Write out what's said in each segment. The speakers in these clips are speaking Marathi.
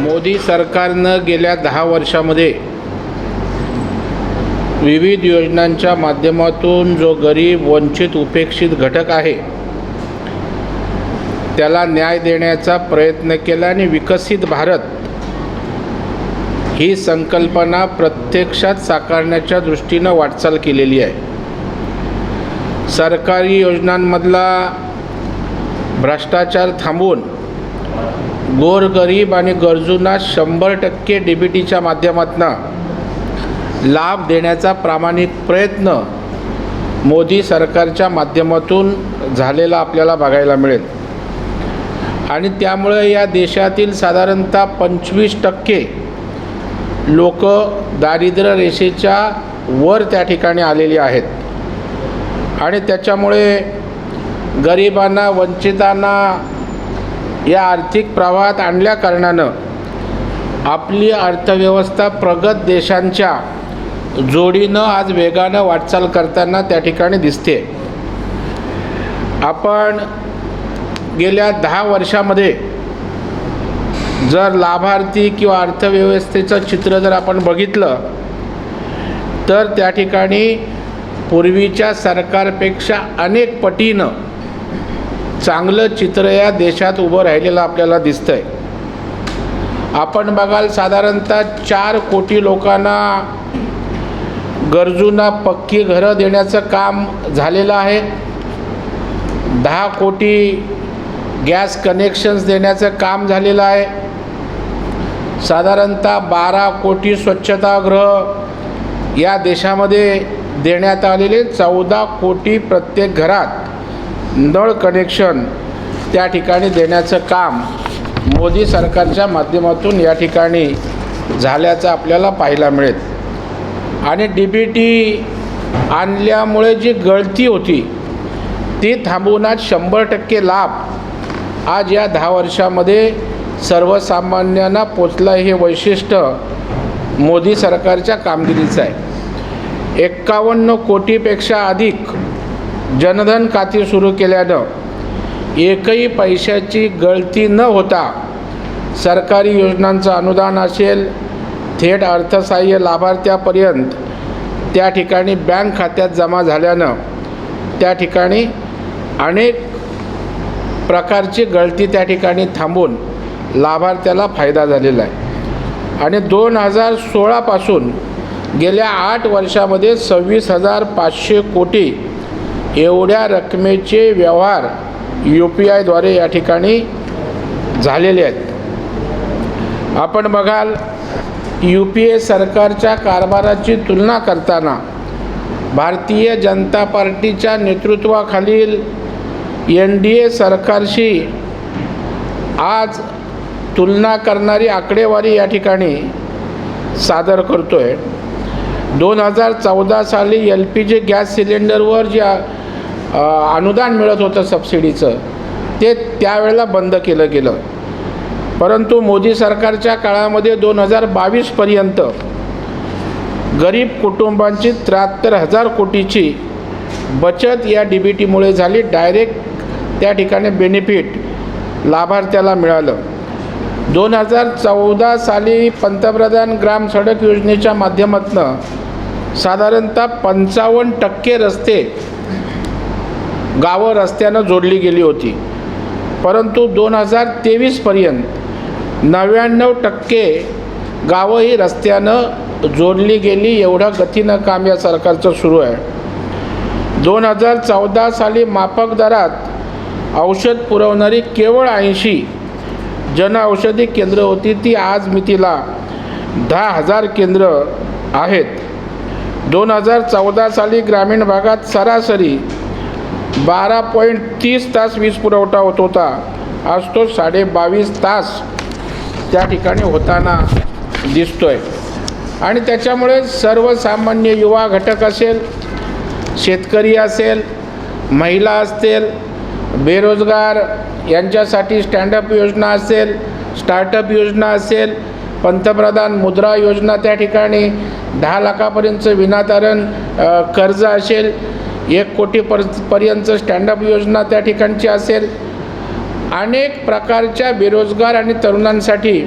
मोदी सरकारनं गेल्या दहा वर्षामध्ये विविध योजनांच्या माध्यमातून जो गरीब वंचित उपेक्षित घटक आहे त्याला न्याय देण्याचा प्रयत्न केला आणि विकसित भारत ही संकल्पना प्रत्यक्षात साकारण्याच्या दृष्टीनं वाटचाल केलेली आहे. सरकारी योजनांमधला भ्रष्टाचार थांबवून गोरगरीब आणि गरजूंना शंभर टक्के डी बी टीच्या माध्यमातून लाभ देण्याचा प्रामाणिक प्रयत्न मोदी सरकारच्या माध्यमातून झालेला आपल्याला बघायला मिळेल. आणि त्यामुळे या देशातील साधारणतः पंचवीस टक्के लोक दारिद्र्य रेषेच्या वर त्या ठिकाणी आलेली आहेत. आणि त्याच्यामुळे गरिबांना वंचितांना या आर्थिक प्रवाहात आणल्या कारणानं आपली अर्थव्यवस्था प्रगत देशांच्या जोडीनं आज वेगानं वाटचाल करताना त्या ठिकाणी दिसते. आपण गेल्या दहा वर्षामध्ये जर लाभार्थी किंवा अर्थव्यवस्थेचं चित्र जर आपण बघितलं तर त्या ठिकाणी पूर्वीच्या सरकारपेक्षा अनेक पटीनं चांगलं चित्र या देशात उभं राहिलेलं आपल्याला दिसतं आहे आपण बघाल साधारणतः चार कोटी लोकांना गरजूंना पक्की घरं देण्याचं काम झालेलं आहे. दहा कोटी गॅस कनेक्शन्स देण्याचं काम झालेलं आहे. साधारणतः बारा कोटी स्वच्छतागृह या देशामध्ये देण्यात आलेले चौदा कोटी प्रत्येक घरात नळ कनेक्शन त्या ठिकाणी देण्याचं काम मोदी सरकारच्या माध्यमातून या ठिकाणी झाल्याचं आपल्याला पाहायला मिळेल. आणि डी बी टी आणल्यामुळे जी गळती होती ती थांबवून आज शंभर टक्के लाभ आज या दहा वर्षामध्ये सर्वसामान्यांना पोचलं हे वैशिष्ट्य मोदी सरकारच्या कामगिरीचं आहे. एक्कावन्न कोटीपेक्षा अधिक जनधन खाती सुरू केल्यानं एकही पैशाची गळती न होता सरकारी योजनांचं अनुदान असेल थेट अर्थसहाय्य लाभार्थ्यापर्यंत त्या ठिकाणी बँक खात्यात जमा झाल्यानं त्या ठिकाणी अनेक प्रकारची गळती त्या ठिकाणी थांबून लाभार्थ्याला फायदा झालेला आहे. आणि दोन हजार सोळापासून गेल्या आठ वर्षामध्ये सव्वीस हजार पाचशे कोटी एवढ्या रकमेचे व्यवहार यू पी आयद्वारे या ठिकाणी झालेले आहेत. आपण बघाल यू पी ए सरकारच्या कारभाराची तुलना करताना भारतीय जनता पार्टीच्या नेतृत्वाखालील एन डी ए सरकारशी आज तुलना करणारी आकडेवारी या ठिकाणी सादर करतो आहे दोन हजार चौदा साली एल पी जी गॅस सिलेंडरवर ज्या अनुदान मिळत होतं सबसिडीचं ते त्यावेळेला बंद केलं गेलं. परंतु मोदी सरकारच्या काळामध्ये दोन हजार बावीसपर्यंत गरीब कुटुंबांची त्र्याहत्तर हजार कोटीची बचत या डी बी टीमुळे झाली. डायरेक्ट त्या ठिकाणी बेनिफिट लाभार्थ्याला मिळालं. दोन हजार चौदा साली पंतप्रधान ग्राम सडक योजनेच्या माध्यमातून साधारणतः पंचावन्न टक्के रस्ते गावं रस्त्यानं जोडली गेली होती. परंतु दोन हजार तेवीसपर्यंत नव्याण्णव टक्के गावं ही रस्त्यानं जोडली गेली एवढं गतीनं काम या सरकारचं सुरू आहे. दोन हजार चौदा साली माफक दरात औषध पुरवणारी केवळ ऐंशी जनऔषधी केंद्र होती ती आज मितीला दहा हजार केंद्र आहेत. दोन हजार चौदा साली ग्रामीण भागात सरासरी बारा पॉईंट तीस तास वीज पुरवठा होत होता. आज तो साडे बावीस तास त्या ठिकाणी होताना दिसतोय. आणि त्याच्यामुळे सर्वसामान्य युवा घटक असेल शेतकरी असेल महिला असतील बेरोजगार यांच्यासाठी स्टँडअप योजना असेल स्टार्टअप योजना असेल पंतप्रधान मुद्रा योजना त्या ठिकाणी दहा लाखापर्यंतचं विनातारण कर्ज असेल एक कोटी पर पर्यंत स्टँडअप योजना त्या ठिकाणची असेल अनेक प्रकारच्या बेरोजगार आणि तरुणांसाठी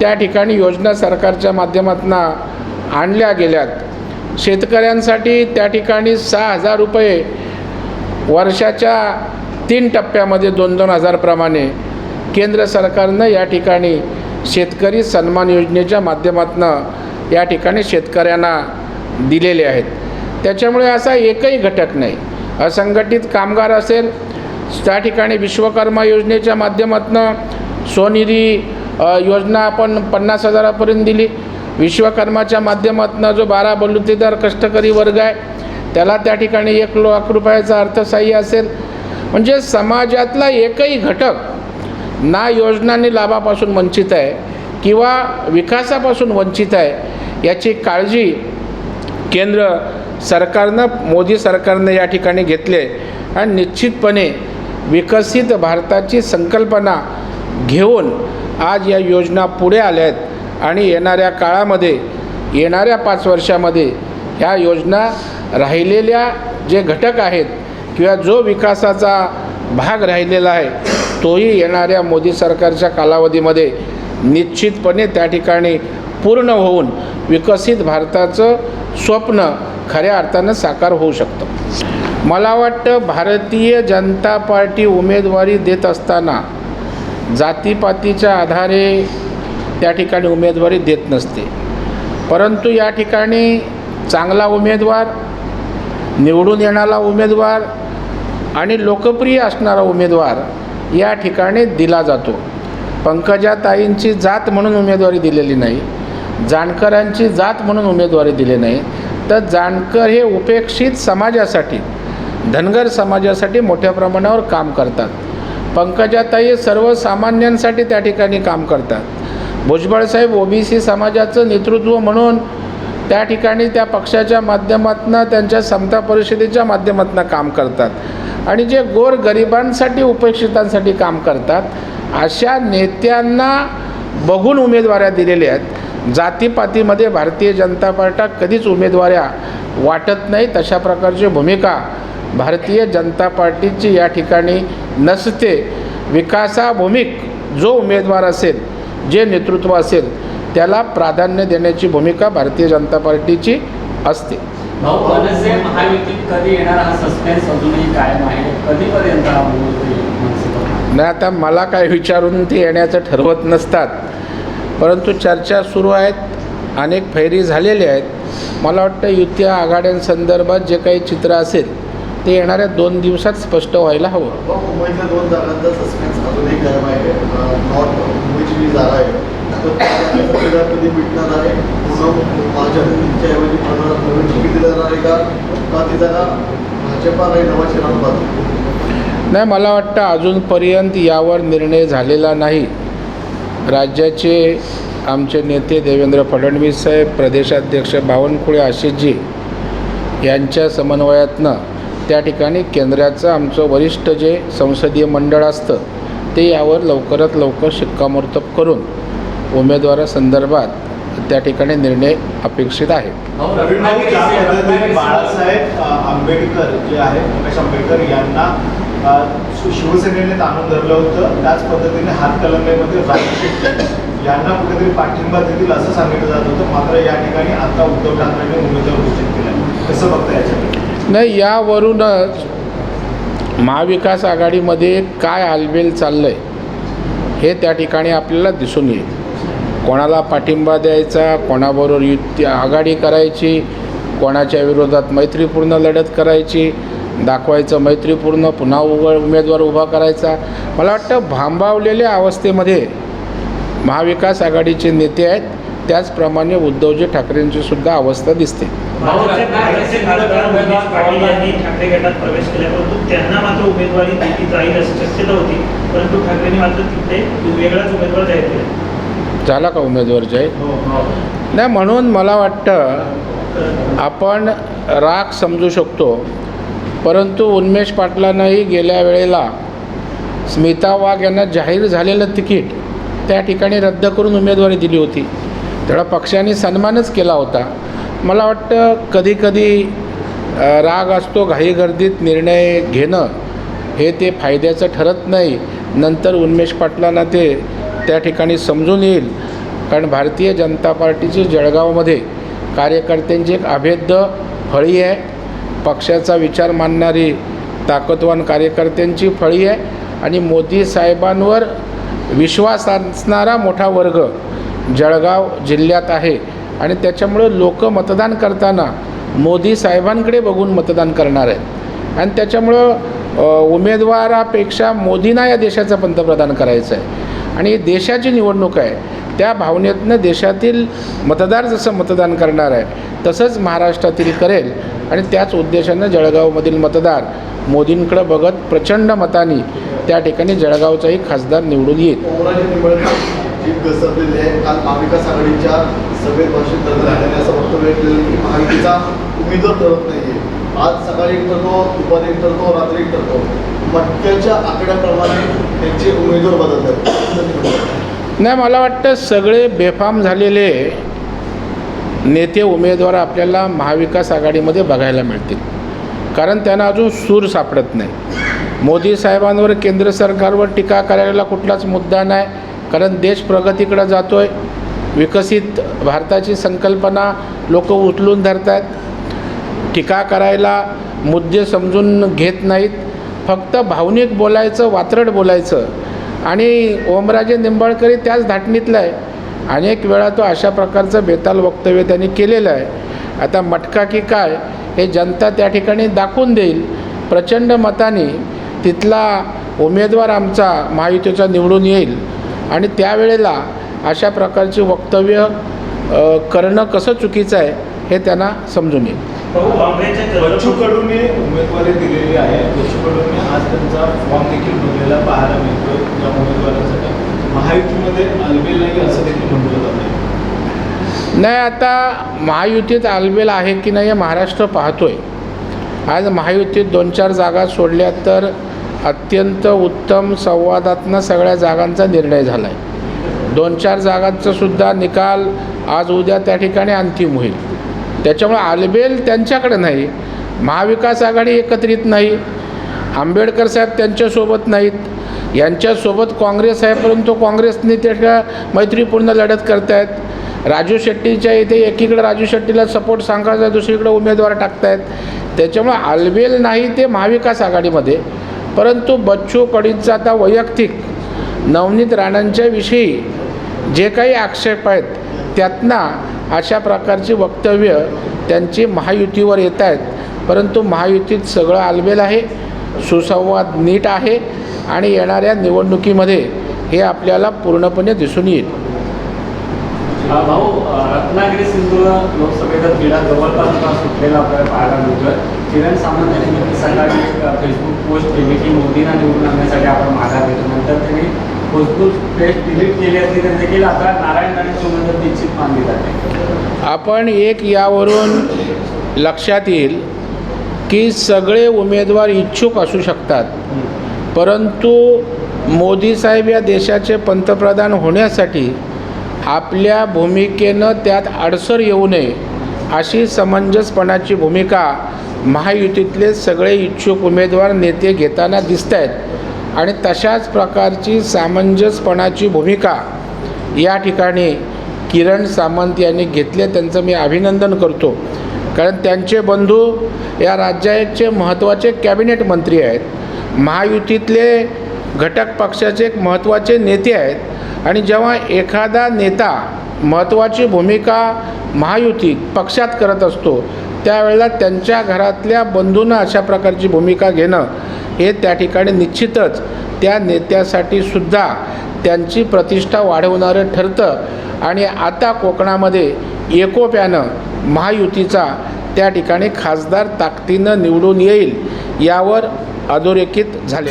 त्या ठिकाणी योजना सरकारच्या माध्यमातून आणल्या गेल्यात. शेतकऱ्यांसाठी त्या ठिकाणी सहा हजार रुपये वर्षाच्या तीन टप्प्यामध्ये दोन दोन हजारप्रमाणे केंद्र सरकारनं या ठिकाणी शेतकरी सन्मान योजनेच्या माध्यमातून या ठिकाणी शेतकऱ्यांना दिलेले आहेत. त्याच्यामुळे असा एकही घटक नाही. असंघटित कामगार असेल त्या ठिकाणी विश्वकर्मा योजनेच्या माध्यमातून सोनिधी योजना आपण पन्नास हजारापर्यंत दिली. विश्वकर्माच्या माध्यमातून जो बारा बलुतेदार कष्टकरी वर्ग आहे त्याला त्या ठिकाणी एक लाख रुपयाचा अर्थसहाय्य असेल. म्हणजे समाजातला एकही घटक ना योजनांनी लाभापासून वंचित आहे किंवा विकासापासून वंचित आहे याची काळजी केंद्र सरकारनं मोदी सरकारनं या ठिकाणी घेतले आणि निश्चितपणे विकसित भारताची संकल्पना घेऊन आज या योजना पुढे आल्या आहेत. आणि येणाऱ्या काळामध्ये येणाऱ्या पाच वर्षामध्ये ह्या योजना राहिलेल्या जे घटक आहेत किंवा जो विकासाचा भाग राहिलेला आहे तोही येणाऱ्या मोदी सरकारच्या कालावधीमध्ये निश्चितपणे त्या ठिकाणी पूर्ण होऊन विकसित भारताचं स्वप्न खऱ्या अर्थानं साकार होऊ शकतं. मला वाटतं भारतीय जनता पार्टी उमेदवारी देत असताना जातीपातीच्या आधारे त्या ठिकाणी उमेदवारी देत नसते. परंतु या ठिकाणी चांगला उमेदवार निवडून येणारा उमेदवार आणि लोकप्रिय असणारा उमेदवार या ठिकाणी दिला जातो. पंकजाताईंची जात म्हणून उमेदवारी दिलेली नाही. जानकरांची जात म्हणून उमेदवारी दिली नाही. तर जानकर हे उपेक्षित समाजासाठी धनगर समाजासाठी मोठ्या प्रमाणावर काम करतात. पंकजाताई सर्वसामान्यांसाठी त्या ठिकाणी काम करतात. भुजबळसाहेब ओबीसी समाजाचं नेतृत्व म्हणून त्या ठिकाणी त्या पक्षाच्या माध्यमातून त्यांच्या समता परिषदेच्या माध्यमातून काम करतात. आणि जे गोर गरिबांसाठी उपेक्षितांसाठी काम करतात अशा नेत्यांना बघून उमेदवाऱ्या दिलेल्या आहेत. जातीपातीमध्ये भारतीय जनता पार्टी कधीच उमेदवाऱ्या वाटत नाही तशा प्रकारची भूमिका भारतीय जनता पार्टीची या ठिकाणी नसते. विकासाभूमिक जो उमेदवार असेल जे नेतृत्व असेल त्याला प्राधान्य देण्याची भूमिका भारतीय जनता पार्टीची असते. भाऊ मनसे महायुतीत कधी येणार? हा सस्पेन्स अजूनही कायम आहे. कधीपर्यंत हा? नाही आता मला काय विचारून ते येण्याचं ठरवत नसतात. परंतु चर्चा सुरू आहेत अनेक फैरी झालेल्या आहेत. मला वाटतं युती आघाड्यांसंदर्भात जे काही चित्र असेल ते येणाऱ्या दोन दिवसात स्पष्ट व्हायला हवं. व मुंबईतल्या दोन जागांचा सस्पेन्स अजूनही गरम आहे. नॉर्थ मुंबईची जी जागा आहे तर कधी भेटणार आहे पुन्हा माझ्या ऐवजी मला नवीन तिकीट दिलं जाणार आहे का ती भाजपा नाही नवा शिरांबाद नाही मला वाटतं अजूनपर्यंत यावर निर्णय झालेला नाही. राज्याचे आमचे नेते देवेंद्र फडणवीस साहेब प्रदेशाध्यक्ष बावनकुळे आशिषजी यांच्या समन्वयातनं त्या ठिकाणी केंद्राचं आमचं वरिष्ठ जे संसदीय मंडळ असतं ते यावर लवकरात लवकर शिक्कामोर्तब करून उमेदवारासंदर्भात त्या ठिकाणी निर्णय अपेक्षित आहे. से- बाळासाहेब आंबेडकर जे आहेत प्रकाश आंबेडकर यांना शिवसेनेने ताणून धरलं होतं. त्याच पद्धतीने हातकलंगीमध्ये यांना कुठेतरी पाठिंबा देतील असं सांगितलं जात होतं. मात्र या ठिकाणी आता उद्धव ठाकरेंनी उमेदवार घोषित केला कसं बघता याच्याकडे नाही यावरूनच महाविकास आघाडीमध्ये काय हालबेल चाललं आहे हे त्या ठिकाणी आपल्याला दिसून येईल. कोणाला पाठिंबा द्यायचा कोणाबरोबर युती आघाडी करायची कोणाच्या विरोधात मैत्रीपूर्ण लढत करायची दाखवायचं मैत्रीपूर्ण पुन्हा उघड उमेदवार उभा करायचा. मला वाटतं भांबावलेल्या अवस्थेमध्ये महाविकास आघाडीचे नेते आहेत त्याचप्रमाणे उद्धवजी ठाकरेंची सुद्धा अवस्था दिसते. ठाकरे झाला का उमेदवार जय नाही म्हणून मला वाटतं आपण राग समजू शकतो. परंतु उन्मेष पाटलांनाही गेल्या वेळेला स्मिता वाघ यांना जाहीर झालेलं तिकीट त्या ठिकाणी रद्द करून उमेदवारी दिली होती. तेवढा पक्षाने सन्मानच केला होता. मला वाटतं कधीकधी राग असतो घाईगर्दीत निर्णय घेणं हे ते फायद्याचं ठरत नाही. नंतर उन्मेष पाटलांना ते त्या ठिकाणी समजून येईल. कारण भारतीय जनता पार्टीची जळगावमध्ये कार्यकर्त्यांची एक अभेद्य फळी आहे. पक्षाचा विचार मानणारी ताकदवान कार्यकर्त्यांची फळी आहे. आणि मोदी साहेबांवर विश्वास असणारा मोठा वर्ग जळगाव जिल्ह्यात आहे. आणि त्याच्यामुळं लोक मतदान करताना मोदी साहेबांकडे बघून मतदान करणार आहेत. आणि त्याच्यामुळं उमेदवारापेक्षा मोदींना या देशाचं पंतप्रधान करायचं आहे आणि देशाची निवडणूक आहे. त्या भावनेतनं देशातील मतदार जसं मतदान करणार आहे तसंच महाराष्ट्रातील करेल. आणि त्याच उद्देशानं जळगावमधील मतदार मोदींकडं बघत प्रचंड मताने त्या ठिकाणी जळगावचाही खासदार निवडून येईल. महाविकास आघाडीच्या सभेत भाषेत असं वक्तव्य केलेलं की महायुतीचा उमेदवार आज सकाळी एक ठरतो दुपारी एक ठरतो रात्री एक ठरतो. मटक्याच्या आकड्याप्रमाणे त्यांचे उमेदवार बदलतात. नाही मला वाटतं सगळे बेफाम झालेले नेते उमेदवार आपल्याला महाविकास आघाडीमध्ये बघायला मिळतील. कारण त्यांना अजून सूर सापडत नाही. मोदी साहेबांवर केंद्र सरकारवर टीका करायला कुठलाच मुद्दा नाही. कारण देश प्रगतीकडे जातो आहे विकसित भारताची संकल्पना लोक उचलून धरत आहेत टीका करायला मुद्दे समजून घेत नाहीत. फक्त भावनिक बोलायचं वात्रट बोलायचं. आणि ओमराजे निंबाळकरी त्याच धाटणीतला आहे. अनेक वेळा तो अशा प्रकारचं बेताल वक्तव्य त्यांनी केलेलं आहे. आता मटका की काय हे जनता त्या ठिकाणी दाखवून देईल. प्रचंड मताने तिथला उमेदवार आमचा महायुतीचा निवडून येईल. आणि त्यावेळेला अशा प्रकारची वक्तव्य करणं कसं चुकीचं आहे हे त्यांना समजून येईल. भाऊ काँग्रेसच्या बच्चू चंद्रपूर कडूने उमेदवारी दिलेली आहे. बच्चू कडूने आज त्यांचा फॉर्म देखील भरलेला पाहायला मिळतोय. या उमेदवारांसाठी. महायुतीमध्ये आलबेल नाही असं देखील म्हटलं जात नाही आता महायुतीत आलबेल आहे की नाही हे महाराष्ट्र पाहतोय. आज महायुतीत दोन चार जागा सोडल्या तर अत्यंत उत्तम संवादातनं सगळ्या जागांचा निर्णय झाला आहे दोन चार जागांचा सुद्धा निकाल आज उद्या त्या ठिकाणी अंतिम होईल. त्याच्यामुळे आलबेल त्यांच्याकडे नाही. महाविकास आघाडी एकत्रित नाही. आंबेडकर साहेब त्यांच्यासोबत नाहीत. यांच्यासोबत काँग्रेस आहे परंतु काँग्रेसने त्याच्या मैत्रीपूर्ण लढत करतायत. राजू शेट्टीच्या इथे एकीकडे राजू शेट्टीला सपोर्ट सांगायचा दुसरीकडे उमेदवार टाकतायत. त्याच्यामुळे आलबेल नाही ते महाविकास आघाडीमध्ये. परंतु बच्चू कडींचा आता वैयक्तिक नवनीत राणांच्याविषयी जे काही आक्षेप आहेत त्यातनं अशा प्रकारची वक्तव्य त्यांची महायुतीवर येत आहेत. परंतु महायुतीत सगळं आलबेल आहे सुसंवाद नीट आहे आणि येणाऱ्या निवडणुकीमध्ये हे आपल्याला पूर्णपणे दिसून येईल. भाऊ रत्नागिरी सिंधुदुर्ग लोकसभेचा तिढा जवळपास आता सुटलेला आपल्याला पाहायला मिळतोय. किरण सामंत यांनी नक्की सकाळी फेसबुक पोस्ट केली की मोदींना निवडून आणण्यासाठी आपण माघार घेतो नंतर त्यांनी आपण एक यावरून लक्षात येईल की सगळे उमेदवार इच्छुक असू शकतात. परंतु मोदी साहेब या देशाचे पंतप्रधान होण्यासाठी आपल्या भूमिकेनं त्यात अडसर येऊ नये अशी समंजसपणाची भूमिका महायुतीतले सगळे इच्छुक उमेदवार नेते घेताना दिसत आहेत आणि तशाच प्रकारची सामंजस्यपणाची भूमिका या ठिकाणी किरण सामंत यांनी घेतले. त्यांचं मी अभिनंदन करतो. कारण त्यांचे बंधू या राज्याचे महत्त्वाचे कॅबिनेट मंत्री आहेत. महायुतीतले घटक पक्षाचे एक महत्त्वाचे नेते आहेत. आणि जेव्हा एखादा नेता महत्त्वाची भूमिका महायुती पक्षात करत असतो त्यावेळेला त्यांच्या घरातल्या बंधूंना अशा प्रकारची भूमिका घेणं हे त्या ठिकाणी निश्चितच त्या नेत्यासाठी सुद्धा त्यांची प्रतिष्ठा वाढवणारं ठरतं. आणि आता कोकणामध्ये एकोप्यानं महायुतीचा त्या ठिकाणी खासदार ताकदीनं निवडून येईल यावर अधोरेखित झाले